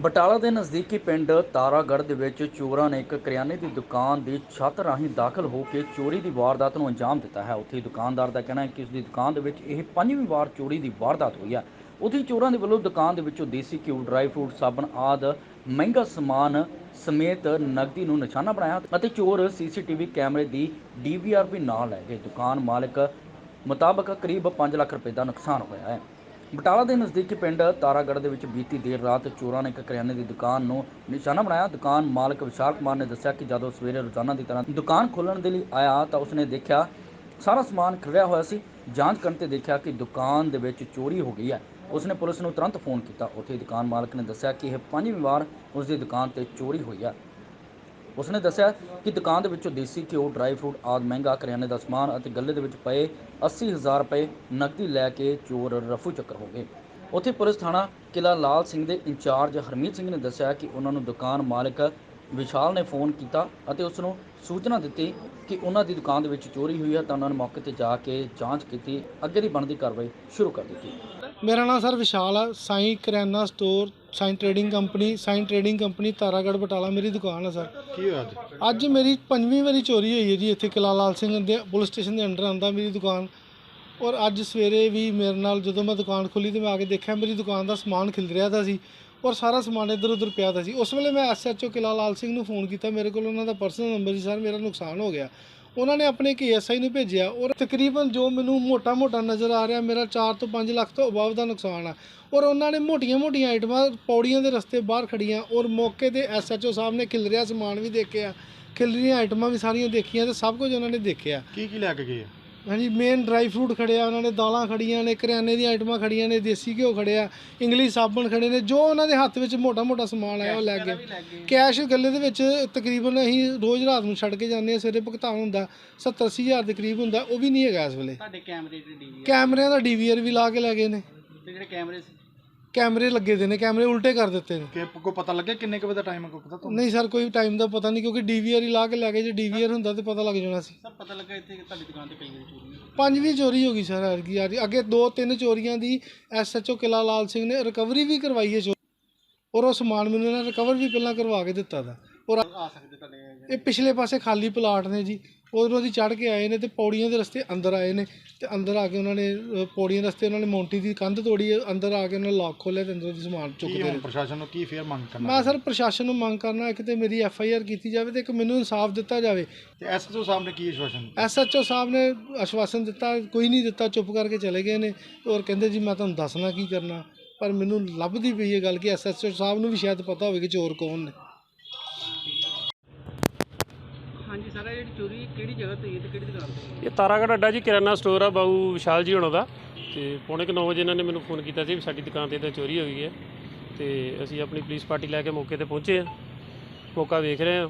ਬਟਾਲਾ ਦੇ ਨਜ਼ਦੀਕੀ ਪਿੰਡ ਤਾਰਾਗੜ੍ਹ ਦੇ ਵਿੱਚ ਚੋਰਾਂ ਨੇ ਇੱਕ ਕਰਿਆਨੇ ਦੀ ਦੁਕਾਨ ਦੀ ਛੱਤ ਰਾਹੀਂ ਦਾਖਲ ਹੋ ਕੇ ਚੋਰੀ ਦੀ ਵਾਰਦਾਤ ਨੂੰ ਅੰਜਾਮ ਦਿੱਤਾ ਹੈ। ਉੱਥੇ ਦੁਕਾਨਦਾਰ ਦਾ ਕਹਿਣਾ ਹੈ ਕਿ ਉਸ ਦੀ ਦੁਕਾਨ ਦੇ ਵਿੱਚ ਇਹ ਪੰਜਵੀਂ ਵਾਰ ਚੋਰੀ ਦੀ ਵਾਰਦਾਤ ਹੋਈ ਹੈ। ਉੱਥੇ ਚੋਰਾਂ ਦੇ ਵੱਲੋਂ ਦੁਕਾਨ ਦੇ ਵਿੱਚੋਂ ਦੇਸੀ ਘਿਓ, ਡਰਾਈ ਫਰੂਟ, ਸਾਬਣ ਆਦਿ, ਮਹਿੰਗਾ ਸਮਾਨ ਸਮੇਤ ਨਕਦੀ ਨੂੰ ਨਿਸ਼ਾਨਾ ਬਣਾਇਆ ਅਤੇ ਚੋਰ ਸੀਸੀਟੀਵੀ ਕੈਮਰੇ ਦੀ ਡੀਵੀਆਰ ਵੀ ਨਾਲ ਲੈ ਗਏ। ਦੁਕਾਨ ਮਾਲਕ ਮੁਤਾਬਕ ਕਰੀਬ 5 ਲੱਖ ਰੁਪਏ ਦਾ ਨੁਕਸਾਨ ਹੋਇਆ ਹੈ। ਬਟਾਲਾ ਦੇ ਨਜ਼ਦੀਕੀ ਪਿੰਡ ਤਾਰਾਗੜ੍ਹ ਦੇ ਵਿੱਚ ਬੀਤੀ ਦੇਰ ਰਾਤ ਚੋਰਾਂ ਨੇ ਇੱਕ ਕਰਿਆਨੇ ਦੀ ਦੁਕਾਨ ਨੂੰ ਨਿਸ਼ਾਨਾ ਬਣਾਇਆ। ਦੁਕਾਨ ਮਾਲਕ ਵਿਸ਼ਾਲ ਕੁਮਾਰ ਨੇ ਦੱਸਿਆ ਕਿ ਜਦੋਂ ਸਵੇਰੇ ਰੋਜ਼ਾਨਾ ਦੀ ਤਰ੍ਹਾਂ ਦੁਕਾਨ ਖੋਲ੍ਹਣ ਦੇ ਲਈ ਆਇਆ ਤਾਂ ਉਸਨੇ ਦੇਖਿਆ ਸਾਰਾ ਸਮਾਨ ਖਿਲਰਿਆ ਹੋਇਆ ਸੀ। ਜਾਂਚ ਕਰਨ ਤੇ ਦੇਖਿਆ ਕਿ ਦੁਕਾਨ ਦੇ ਵਿੱਚ ਚੋਰੀ ਹੋ ਗਈ ਹੈ। ਉਸਨੇ ਪੁਲਿਸ ਨੂੰ ਤੁਰੰਤ ਫੋਨ ਕੀਤਾ। ਉੱਥੇ ਦੁਕਾਨ ਮਾਲਕ ਨੇ ਦੱਸਿਆ ਕਿ ਇਹ ਪੰਜਵੀਂ ਵਾਰ ਉਸ ਦੀ ਦੁਕਾਨ ਤੇ ਚੋਰੀ ਹੋਈ ਹੈ। ਉਸਨੇ ਦੱਸਿਆ ਕਿ ਦੁਕਾਨ ਦੇ ਵਿੱਚੋਂ ਦੇਸੀ ਘਿਓ ਡਰਾਈ ਫਰੂਟ ਆਦਿ ਮਹਿੰਗਾ ਕਰਿਆਨੇ ਦਾ ਸਮਾਨ ਅਤੇ ਗੱਲੇ ਦੇ ਵਿੱਚ ਪਏ 80000 ਰੁਪਏ ਨਕਦੀ ਲੈ ਕੇ ਚੋਰ ਰਫੂ ਚੱਕਰ ਹੋ ਗਏ। ਉੱਥੇ ਪੁਲਿਸ ਥਾਣਾ ਕਿਲਾ ਲਾਲ ਸਿੰਘ ਦੇ ਇੰਚਾਰਜ ਹਰਮੀਤ ਸਿੰਘ ਨੇ ਦੱਸਿਆ ਕਿ ਉਹਨਾਂ ਨੂੰ ਦੁਕਾਨ ਮਾਲਕ ਵਿਸ਼ਾਲ ਨੇ ਫੋਨ ਕੀਤਾ ਅਤੇ ਉਸ ਨੂੰ ਸੂਚਨਾ ਦਿੱਤੀ ਕਿ ਉਹਨਾਂ ਦੀ ਦੁਕਾਨ ਦੇ ਵਿੱਚ ਚੋਰੀ ਹੋਈ ਹੈ ਤਾਂ ਉਹਨਾਂ ਨੇ ਮੌਕੇ ਤੇ ਜਾ ਕੇ ਜਾਂਚ ਕੀਤੀ, ਅੱਗੇ ਦੀ ਬਣਦੀ ਕਾਰਵਾਈ ਸ਼ੁਰੂ ਕਰ ਦਿੱਤੀ। ਮੇਰਾ ਨਾਮ ਸਰ ਵਿਸ਼ਾਲ ਹੈ Sai Karyana store Sai trading company Sai trading company Taragarh Batala ਮੇਰੀ ਦੁਕਾਨ ਹੈ ਸਰ। ਕੀ ਹੋਇਆ ਅੱਜ? ਅੱਜ ਮੇਰੀ ਪੰਜਵੀਂ ਵਾਰੀ ਚੋਰੀ ਹੋਈ ਹੈ ਜੀ ਇੱਥੇ ਕਿਲਾ ਲਾਲ ਸਿੰਘ ਦੇ ਪੁਲਿਸ ਸਟੇਸ਼ਨ ਦੇ ਅੰਡਰ ਆਂਦਾ ਮੇਰੀ ਦੁਕਾਨ। ਔਰ ਅੱਜ ਸਵੇਰੇ ਵੀ ਮੇਰੇ ਨਾਲ ਜਦੋਂ ਮੈਂ ਦੁਕਾਨ ਖੋਲੀ ਤੇ ਮੈਂ ਆ ਕੇ ਦੇਖਿਆ ਮੇਰੀ ਦੁਕਾਨ ਦਾ ਸਮਾਨ ਖਿਲ ਰਿਹਾ ਦਾ ਸੀ ਔਰ ਸਾਰਾ ਸਮਾਨ ਇੱਧਰ ਉੱਧਰ ਪਿਆ ਦਾ ਸੀ। ਉਸ ਵੇਲੇ ਮੈਂ ਐਸਐਚਓ ਕਿਲਾ ਲਾਲ ਸਿੰਘ ਨੂੰ ਫੋਨ ਕੀਤਾ ਮੇਰੇ ਕੋਲ ਉਹਨਾਂ ਦਾ ਪਰਸਨਲ ਨੰਬਰ ਸੀ ਸਰ ਮੇਰਾ ਨੁਕਸਾਨ ਹੋ ਗਿਆ। ਉਹਨਾਂ ਨੇ ਆਪਣੇ ਕੇਐਸਆਈ ਨੂੰ ਭੇਜਿਆ ਔਰ ਤਕਰੀਬਨ ਜੋ ਮੈਨੂੰ ਮੋਟਾ-ਮੋਟਾ ਨਜ਼ਰ ਆ ਰਿਹਾ ਮੇਰਾ 4 ਤੋਂ 5 ਲੱਖ ਤੋਂ ਅਬਵ ਦਾ ਨੁਕਸਾਨ ਆ। ਔਰ ਉਹਨਾਂ ਨੇ ਮੋਟੀਆਂ-ਮੋਟੀਆਂ ਆਈਟਮਾਂ ਪੌੜੀਆਂ ਦੇ ਰਸਤੇ ਬਾਹਰ ਖੜੀਆਂ ਔਰ ਮੌਕੇ ਤੇ ਐਸਐਚਓ ਸਾਹਿਬ ਨੇ ਖਿਲਰਿਆ ਸਮਾਨ ਵੀ ਦੇਖਿਆ। ਖਿਲਰੀਆਂ ਆਈਟਮਾਂ ਵੀ ਸਾਰੀਆਂ ਦੇਖੀਆਂ ਤੇ ਸਭ ਕੁਝ ਉਹਨਾਂ ਨੇ ਦੇਖਿਆ। ਕੀ ਕੀ ਲੈ ਕੇ ਗਏ ਹਾਂਜੀ ਮੇਨ ਡਰਾਈ ਫਰੂਟ ਖੜਿਆ ਉਹਨਾਂ ਨੇ ਦਾਲਾਂ ਖੜੀਆਂ ਨੇ ਕਰਿਆਨੇ ਦੀਆਂ ਆਈਟਮਾਂ ਖੜੀਆਂ ਨੇ ਦੇਸੀ ਘਿਓ ਖੜਿਆ ਇੰਗਲਿਸ਼ ਸਾਬਣ ਖੜੇ ਨੇ ਜੋ ਉਹਨਾਂ ਦੇ ਹੱਥ ਵਿੱਚ ਮੋਟਾ-ਮੋਟਾ ਸਮਾਨ ਆਇਆ ਉਹ ਲੈ ਗਏ। ਕੈਸ਼ ਗੱਲੇ ਦੇ ਵਿੱਚ ਤਕਰੀਬਨ ਅਸੀਂ ਰੋਜ਼ ਰਾਤ ਨੂੰ ਛੱਡ ਕੇ ਜਾਂਦੇ ਹਾਂ ਸਵੇਰੇ ਭੁਗਤਾਨ ਹੁੰਦਾ 70 ਅੱਸੀ ਹਜ਼ਾਰ ਦੇ ਕਰੀਬ ਹੁੰਦਾ ਉਹ ਵੀ ਨਹੀਂ ਹੈਗਾ ਇਸ ਵੇਲੇ। ਤੁਹਾਡੇ ਕੈਮਰੇ ਤੇ ਡੀਵੀ ਕੈਮਰਿਆਂ ਦਾ ਡੀਵੀਆਰ ਵੀ ਲਾ ਕੇ ਲੈ ਗਏ ਨੇ। ਤੇ ਜਿਹੜੇ ਕੈਮਰੇ ਸੀ? ਕੈਮਰੇ ਲੱਗੇ ਦੇ ਨੇ ਕੈਮਰੇ ਉਲਟੇ ਕਰ ਦਿੱਤੇ ਨੇ। ਕਿ ਕੋ ਪਤਾ ਲੱਗਿਆ ਕਿੰਨੇ ਕੁ ਵਜੇ ਦਾ ਟਾਈਮ ਹੈ ਕੋਈ ਪਤਾ ਤੁਹਾਨੂੰ? ਨਹੀਂ ਸਰ ਕੋਈ ਟਾਈਮ ਦਾ ਪਤਾ ਨਹੀਂ ਕਿਉਂਕਿ ਡੀਵੀਆਰ ਹੀ ਲਾ ਕੇ ਲੈ ਗਏ ਜੇ ਡੀਵੀਆਰ ਹੁੰਦਾ ਤੇ ਪਤਾ ਲੱਗ ਜਾਣਾ ਸੀ। ਸਰ ਪਤਾ ਲੱਗਾ ਇੱਥੇ ਤੁਹਾਡੀ ਦੁਕਾਨ ਤੇ ਪਈ ਹੋਈ ਚੋਰੀ ਹੋਈ। ਪੰਜਵੀਂ ਚੋਰੀ ਹੋ ਗਈ ਸਰ ਐਤਕੀ ਯਾਰ। ਅੱਗੇ ਦੋ ਤਿੰਨ ਚੋਰੀਆਂ ਦੀ ਐਸਐਚਓ ਕਿਲਾ ਲਾਲ ਸਿੰਘ ਨੇ ਰਿਕਵਰੀ ਵੀ ਕਰਵਾਈ ਹੈ ਚੋ- ਔਰ ਉਹ ਸਮਾਨ ਮੈਨੂੰ ਇਹਨਾਂ ਰਿਕਵਰ ਵੀ ਪਹਿਲਾਂ ਕਰਵਾ ਕੇ ਦਿੱਤਾ ਦਾ। ਔਰ ਆ ਸਕਦੇ ਤੁਹਾਡੇ ਇਹ ਪਿਛਲੇ ਪਾਸੇ ਖਾਲੀ ਪਲਾਟ ਨੇ ਜੀ। ਉਧਰੋਂ ਦੀ ਚੜ੍ਹ ਕੇ ਆਏ ਨੇ ਤੇ ਪੌੜੀਆਂ ਦੇ ਰਸਤੇ ਅੰਦਰ ਆਏ ਨੇ ਤੇ ਅੰਦਰ ਆ ਕੇ ਉਹਨਾਂ ਨੇ ਅ, ਪੌੜੀਆਂ ਦੇ ਰਸਤੇ ਉਹਨਾਂ ਨੇ ਮੌਂਟੀ ਦੀ ਕੰਧ ਤੋੜੀ ਹੈ, ਅੰਦਰ ਆ ਕੇ ਉਹਨਾਂ ਨੇ ਲੌਕ ਖੋਲ੍ਹਿਆ ਤੇ ਅੰਦਰੋਂ ਦੀ ਸਮਾਨ ਕੀ ਚੁੱਕਦੇ ਹੁਣ ਨੇ ਪ੍ਰਸ਼ਾਸਨ ਨੂੰ ਕੀ ਫੇਰ ਮੰਗ ਕਰਨਾ ਮੈਂ ਸਰ ਪ੍ਰਸ਼ਾਸਨ ਨੂੰ ਮੰਗ ਕਰਨਾ ਇੱਕ ਤੇ ਮੇਰੀ ਐਫ ਆਈ ਆਰ ਕੀਤੀ ਜਾਵੇ ਤੇ ਇੱਕ ਮੈਨੂੰ ਇਨਸਾਫ ਦਿੱਤਾ ਜਾਵੇ। ਤੇ ਐਸਐਸਓ ਸਾਹਿਬ ਨੇ ਕੀ ਆਸ਼ਵਾਸਨ ਦਿੱਤਾ? ਐਸਐਚਓ ਸਾਹਿਬ ਨੇ ਆਸ਼ਵਾਸਨ ਦਿੱਤਾ ਕੋਈ ਨਹੀਂ ਦਿੱਤਾ ਚੁੱਪ ਕਰਕੇ ਚਲੇ ਗਏ ਨੇ ਔਰ ਕਹਿੰਦੇ ਜੀ ਮੈਂ ਤੁਹਾਨੂੰ ਦੱਸਣਾ ਕੀ ਕਰਨਾ। ਪਰ ਮੈਨੂੰ ਲੱਭਦੀ ਪਈ ਹੈ ਗੱਲ ਕਿ ਐਸਐਚਓ ਸਾਹਿਬ ਨੂੰ ਵੀ ਸ਼ਾਇਦ ਪਤਾ ਹੋਵੇ ਕਿ ਚੋਰ ਕੌਣ ਨੇ। ਸਰ ਇਹ ਜਿਹੜੀ ਚੋਰੀ ਕਿਹੜੀ ਜਗ੍ਹਾ ਤੇ ਹੋਈ ਹੈ ਤੇ ਕਿਹੜੀ ਦੁਕਾਨ ਤੇ ਹੋਈ ਇਹ ਤਾਰਾਗੜ੍ਹ ਅੱਡਾ ਜੀ ਕਿਰਾਨਾ ਸਟੋਰ ਆ ਬਾਊ ਵਿਸ਼ਾਲ ਜੀ ਹੋਣਾ ਦਾ। ਤੇ ਪੌਣੇ ਕੁ 9 ਵਜੇ ਇਹਨਾਂ ਨੇ ਮੈਨੂੰ ਫੋਨ ਕੀਤਾ ਸੀ ਵੀ ਸਾਡੀ ਦੁਕਾਨ ਤੇ ਤਾਂ ਚੋਰੀ ਹੋ ਗਈ ਹੈ। ਤੇ ਅਸੀਂ ਆਪਣੀ ਪੁਲਿਸ ਪਾਰਟੀ ਲੈ ਕੇ ਮੌਕੇ ਤੇ ਪਹੁੰਚੇ ਆ ਮੌਕਾ ਵੇਖ ਰਹੇ ਆ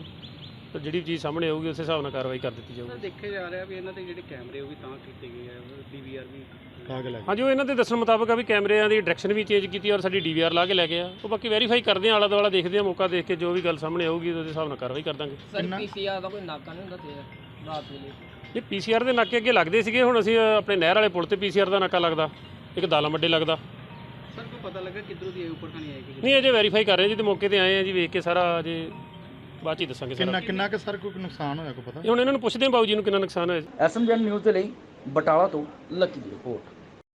ਤੇ ਜਿਹੜੀ ਚੀਜ਼ ਸਾਹਮਣੇ ਆਊਗੀ ਉਸੇ ਹਿਸਾਬ ਨਾਲ ਕਾਰਵਾਈ ਕਰ ਦਿੱਤੀ ਸਰ ਜਾਊਗੀ ਦੇਖਿਆ ਜਾ ਰਿਹਾ ਵੀ ਇਹਨਾਂ ਦੇ ਜਿਹੜੇ ਕੈਮਰੇ ਉਹ ਵੀ ਤਾਂ ਕੀਤੇ ਗਏ ਆ ਡੀਵੀਆਰ ਵੀ ਲਾ ਕੇ ਲੈ ਗਏ। ਹਾਂਜੀ ਉਹ ਇਹਨਾਂ ਦੇ ਦੱਸਣ ਮੁਤਾਬਕ ਆ ਵੀ ਕੈਮਰਿਆਂ ਦੀ ਡਾਇਰੈਕਸ਼ਨ ਵੀ ਚੇਂਜ ਕੀਤੀ ਔਰ ਸਾਡੀ ਡੀਵੀਆਰ ਲਾ ਕੇ ਲੈ ਗਏ ਆ। ਉਹ ਬਾਕੀ ਵੈਰੀਫਾਈ ਕਰਦੇ ਆ ਆਲਾ ਦੁਆਲਾ ਦੇਖਦੇ ਆ ਮੌਕਾ ਦੇਖ ਕੇ ਜੋ ਵੀ ਗੱਲ ਸਾਹਮਣੇ ਆਊਗੀ ਉਹਦੇ ਹਿਸਾਬ ਨਾਲ ਕਾਰਵਾਈ ਕਰ ਦਾਂਗੇ। ਸਰ ਪੀਸੀਆਰ ਦਾ ਕੋਈ ਨਾਕਾ ਨਹੀਂ ਹੁੰਦਾ ਤੇ ਰਾਤ ਵੇਲੇ ਇਹ ਪੀਸੀਆਰ ਦੇ ਨਾਕੇ ਅੱਗੇ ਲੱਗਦੇ ਸੀਗੇ ਹੁਣ ਅਸੀਂ ਆਪਣੇ ਨਹਿਰ ਵਾਲੇ ਪੁਲ ਤੇ ਪੀਸੀਆਰ ਦਾ ਨਾਕਾ ਲੱਗਦਾ ਇੱਕ ਦਾਲਾਂ ਮੱਡੇ ਲੱਗਦਾ। ਸਰ ਕੋਈ ਪਤਾ ਲੱਗਾ ਕਿੱਧਰੋਂ ਦੀ ਆਈ ਉੱਪਰ ਤਾਂ ਨਹੀਂ ਆਈ ਨਹੀਂ ਅਜੇ ਵੈਰੀਫਾਈ ਕਰ ਰਹੇ ਜੀ ਤੇ ਮੌਕੇ ਤੇ ਆਏ ਆ ਜੀ ਵੇਖ ਕੇ ਸਾਰਾ ਅਜੇ ਬਾਅਦ ਚ ਹੀ ਦੱਸਾਂਗੇ ਸਾਰਾ ਕਿੰਨਾ ਕਿੰਨਾ ਕਿ ਸਰ ਕੋਈ ਨੁਕਸਾਨ ਹੋਇਆ ਕੋਈ ਪਤਾ? ਇਹ ਹੁਣ ਇਹਨਾਂ ਨੂੰ ਪੁੱਛਦੇ ਹਾਂ ਬਾਊ ਜੀ ਨੂੰ ਕਿੰਨਾ ਨੁਕਸਾਨ ਹੋਇਆ। ਐਸਐਮਜਨ ਨਿਊਜ਼ ਦੇ ਲਈ ਬਟਾਲਾ ਤੋਂ ਲੱਕੀ ਦੀ ਰਿਪੋਰਟ।